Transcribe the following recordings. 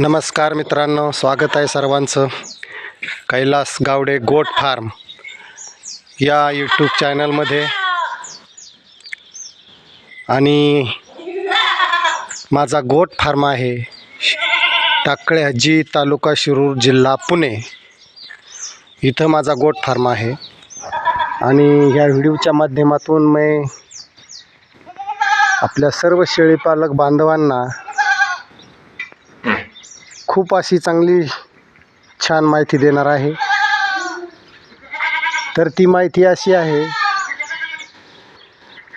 नमस्कार मित्रांनो स्वागत आहे सर्वांचं. कैलास गावडे गोट फार्म या यूट्यूब चॅनलमध्ये. आणि माझा गोट फार्म आहे टाकळे हज्जी तालुका शिरूर जिल्हा पुणे. इथं माझा गोट फार्म आहे. आणि ह्या व्हिडिओच्या माध्यमातून मी आपल्या सर्व शेळीपालक बांधवांना खूप अशी चांगली छान माहिती देणार आहे. तर ती माहिती अशी आहे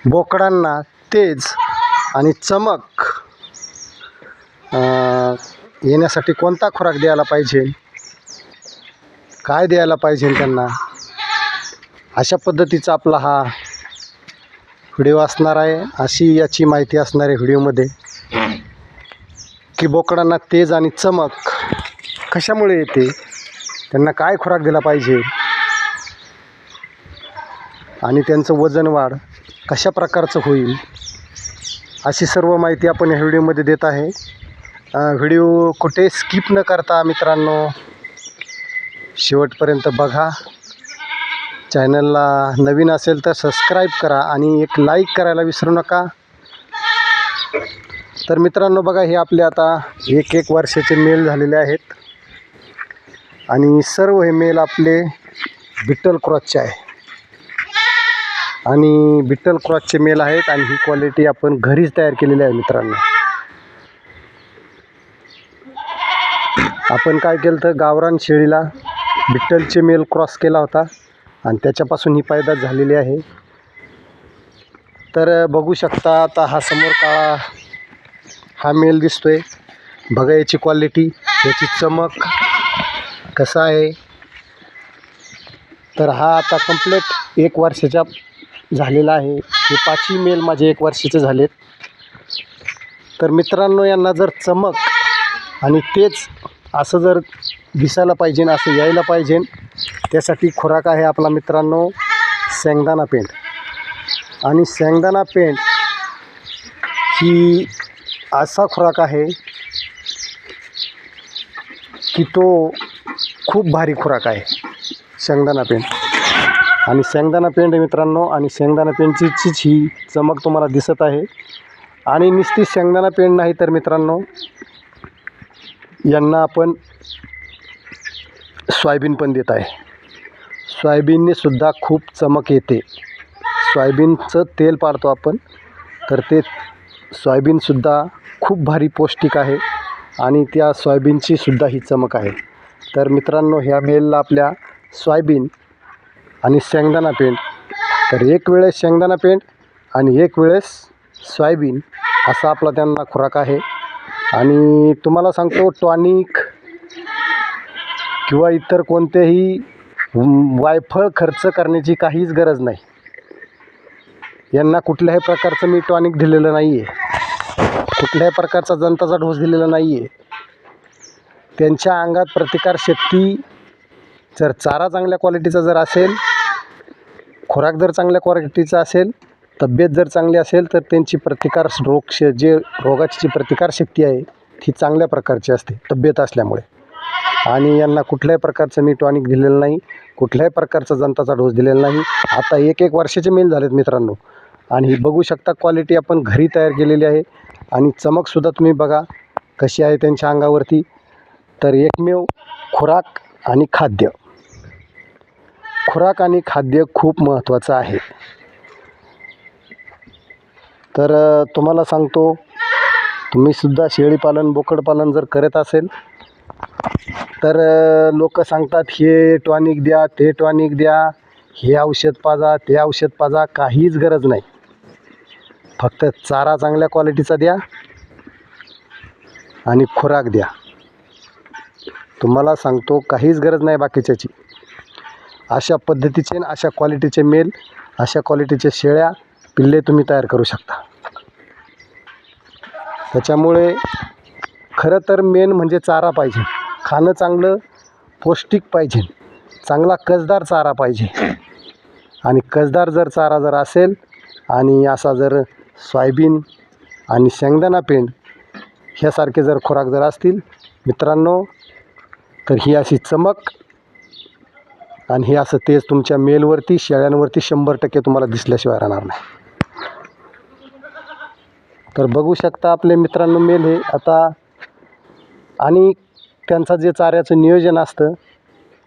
बोकडांना तेज आणि चमक येण्यासाठी कोणता खुराक द्यायला पाहिजे? काय द्यायला पाहिजे त्यांना? अशा पद्धतीचा आपला हा व्हिडिओ असणार आहे. अशी याची माहिती असणार आहे व्हिडिओमध्ये. की बोकडांना तेज आणि चमक कशामुळे येते? त्यांना काय खुराक दिला पाहिजे? आणि त्यांचं वजन वाढ कशा प्रकारचं होईल? अशी सर्व माहिती आपण या व्हिडिओमध्ये देत आहे. व्हिडिओ कुठे स्किप न करता मित्रांनो शेवटपर्यंत बघा. चॅनलला नवीन असेल तर सबस्क्राईब करा आणि एक लाईक करायला विसरू नका. तर मित्रांनो बघा हे आपले आता एक एक वर्षाचे मेल झालेले आहेत. आणि सर्व हे मेल आपले बिट्टल क्रॉसचे आहे. आणि बिट्टल क्रॉसचे मेल आहेत आणि ही क्वालिटी आपण घरीच तयार केलेली आहे मित्रांनो. आपण काय केलं तर गावरान शेळीला बिट्टलचे मेल क्रॉस केला होता आणि त्याच्यापासून ही पैदास झालेली आहे. तर बघू शकता आता हा समोर काळा हा मेल दिसतोय. बघा याची क्वालिटी याची चमक कसा आहे. तर हा आता कंप्लेट एक वर्षाच्या झालेला आहे. हे पाचही मेल माझे एक वर्षाचे झालेत. तर मित्रांनो यांना जर चमक आणि तेच असं जर दिसायला पाहिजे असं यायला पाहिजे त्यासाठी खुराक आहे आपला मित्रांनो शेंगदाणा पेंट आणि शेंगदाणा पेंट ही असा खुराक आहे की तो खूप भारी खुराक आहे. शेंगदाणा पेंट आणि शेंगदाणा पेंट मित्रांनो आणि शेंगदाणा पेंटचीच ही चमक तुम्हाला दिसत आहे. आणि नुसती शेंगदाणा पेंट नाही तर मित्रांनो यांना आपण सोयाबीन पण देत आहे. सोयाबीनने सुद्धा खूप चमक येते. सोयाबीनचं तेल पाडतो आपण तर ते सोयाबीनसुद्धा खूप भारी पौष्टिक आहे आणि त्या सोयाबीनची सुद्धा ही चमक आहे. तर मित्रांनो ह्या मेलला आपल्या सोयाबीन आणि शेंगदाणा पेंट तर एक वेळेस शेंगदाणा पेंट आणि एक वेळेस सोयाबीन असा आपला त्यांना खुराक आहे. आणि तुम्हाला सांगतो टॉनिक किंवा इतर कोणतेही वायफळ खर्च करण्याची काहीच गरज नाही. यांना कुठल्याही प्रकारचं मी टॉनिक दिलेलं नाही आहे कुठल्याही प्रकारचा जनताचा डोस दिलेला नाही आहे त्यांच्या अंगात प्रतिकारशक्ती जर चारा चांगल्या क्वालिटीचा जर असेल खुराक जर चांगल्या क्वालिटीचा असेल तब्येत जर चांगली असेल तर त्यांची प्रतिकार रोग जे रोगाची जी प्रतिकारशक्ती आहे ती चांगल्या प्रकारची असते तब्येत असल्यामुळे. आणि यांना कुठल्याही प्रकारचं मी टॉनिक दिलेलं नाही कुठल्याही प्रकारचा जनताचा डोस दिलेला नाही. आता एक एक वर्षाचे मेल झालेत मित्रांनो. आणि ही बघू शकता क्वालिटी आपण घरी तयार केलेली आहे. आणि चमकसुद्धा तुम्ही बघा कशी आहे त्यांच्या अंगावरती. तर एकमेव खुराक आणि खाद्य. खुराक आणि खाद्य खूप महत्त्वाचं आहे. तर तुम्हाला सांगतो तुम्हीसुद्धा शेळीपालन बोकडपालन जर करत असेल तर लोक सांगतात हे टॉनिक द्या ते टॉनिक द्या हे औषध पाजा ते औषध पाजा काहीच गरज नाही. फक्त चारा चांगल्या क्वालिटीचा द्या आणि खुराक द्या. तुम्हाला सांगतो काहीच गरज नाही बाकीच्याची. अशा पद्धतीचे आणि अशा क्वालिटीचे मेल अशा क्वालिटीचे शेळ्या पिल्ले तुम्ही तयार करू शकता. त्याच्यामुळे खरं तर मेन म्हणजे चारा पाहिजे. खाणं चांगलं पौष्टिक पाहिजे. चांगला कसदार चारा पाहिजे. आणि कसदार जर चारा जर असेल आणि असा जर सोयाबीन आणि शेंगदाणा पेंड ह्यासारखे जर खुराक जर असतील मित्रांनो तर ही अशी चमक आणि हे असं तेच तुमच्या मेलवरती शेळ्यांवरती शंभर टक्के तुम्हाला दिसल्याशिवाय राहणार नाही. तर बघू शकता आपले मित्रांनो मेल हे आता आणि त्यांचा जे चाऱ्याचं नियोजन असतं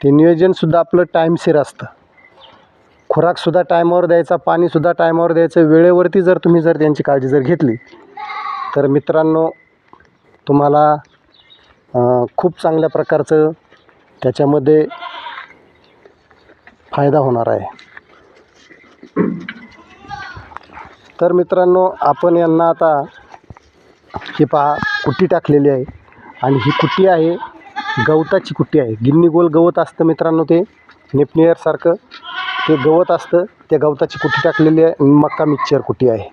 ते नियोजनसुद्धा आपलं टाईमशीर असतं. खुराकसुद्धा टायमावर द्यायचा पाणीसुद्धा टायमावर द्यायचं वेळेवरती जर तुम्ही जर त्यांची काळजी जर घेतली तर मित्रांनो तुम्हाला खूप चांगल्या प्रकारचं त्याच्यामध्ये फायदा होणार आहे. तर मित्रांनो आपण यांना आता हे पहा कुट्टी टाकलेली आहे. आणि ही कुट्टी आहे गवताची कुट्टी आहे. गिन्नी गोल गवत असतं मित्रांनो ते नेपनियरसारखं. ते गवत असतं त्या गवताची कुठी टाकलेली आहे मक्का मिक्सचर कुठी आहे.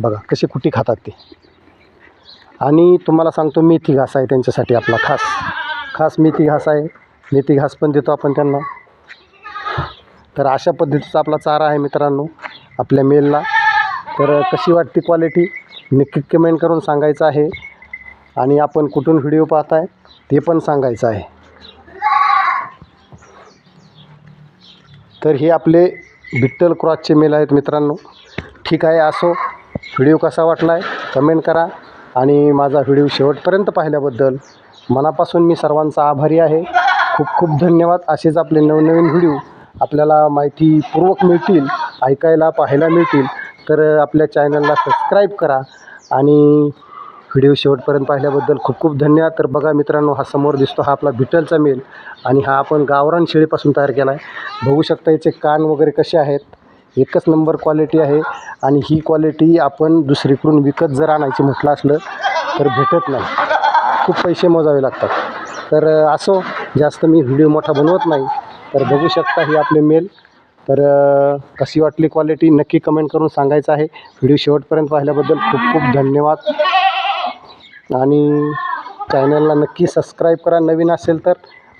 बघा कशी कुठी खातात ते. आणि तुम्हाला सांगतो मेथी घास आहे त्यांच्यासाठी आपला खास. खास मेथी घास आहे. मेथी घास पण देतो आपण त्यांना. तर अशा पद्धतीचा आपला चारा आहे मित्रांनो आपल्या मेलला. तर कशी वाटते क्वालिटी नक्की कमेंट करून सांगायचं आहे. आणि आपण कुठून व्हिडिओ पाहताय ते पण सांगायचं आहे. तर हे आपले विठ्ठल क्रॉसचे मेल आहेत मित्रांनो. ठीक आहे असो. व्हिडिओ कसा वाटला आहे कमेंट करा. आणि माझा व्हिडिओ शेवटपर्यंत पाहिल्याबद्दल मनापासून मी सर्वांचा आभारी आहे. खूप खूप धन्यवाद. असेच आपले नवनवीन व्हिडिओ आपल्याला माहितीपूर्वक मिळतील ऐकायला पाहायला मिळतील. तर आपल्या चॅनलला सबस्क्राईब करा. आणि व्हिडिओ शेवटपर्यंत पाहिल्याबद्दल खूप खूप धन्यवाद. तर बघा मित्रांनो हा समोर दिसतो हा आपला बिटलचा मेल आणि हा आपण गावरान शेळीपासून तयार केला आहे बघू शकता याचे कान वगैरे कसे आहेत. एकच नंबर क्वालिटी आहे आणि ही क्वालिटी आपण दुसरीकडून विकत जर आणायची म्हटलं असलं तर भेटत नाही. खूप पैसे मोजावे लागतात. तर असो जास्त मी व्हिडिओ मोठा बनवत नाही तर बघू शकता ही आपले मेल. तर कशी वाटली क्वालिटी नक्की कमेंट करून सांगायचं आहे. व्हिडिओ शेवटपर्यंत पाहिल्याबद्दल खूप खूप धन्यवाद. आणि चॅनलला नक्की सबस्क्राईब करा नवीन असेल तर.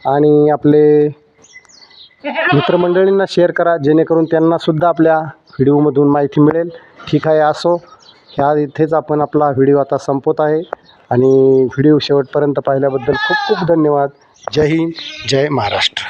आणि आपले मित्रमंडळींना शेअर करा जेणेकरून त्यांनासुद्धा आपल्या व्हिडिओमधून माहिती मिळेल. ठीक आहे असो. ह्या इथेच आपण आपला व्हिडिओ आता संपवत आहे. आणि व्हिडिओ शेवटपर्यंत पाहिल्याबद्दल खूप खूप धन्यवाद. जय हिंद जय महाराष्ट्र.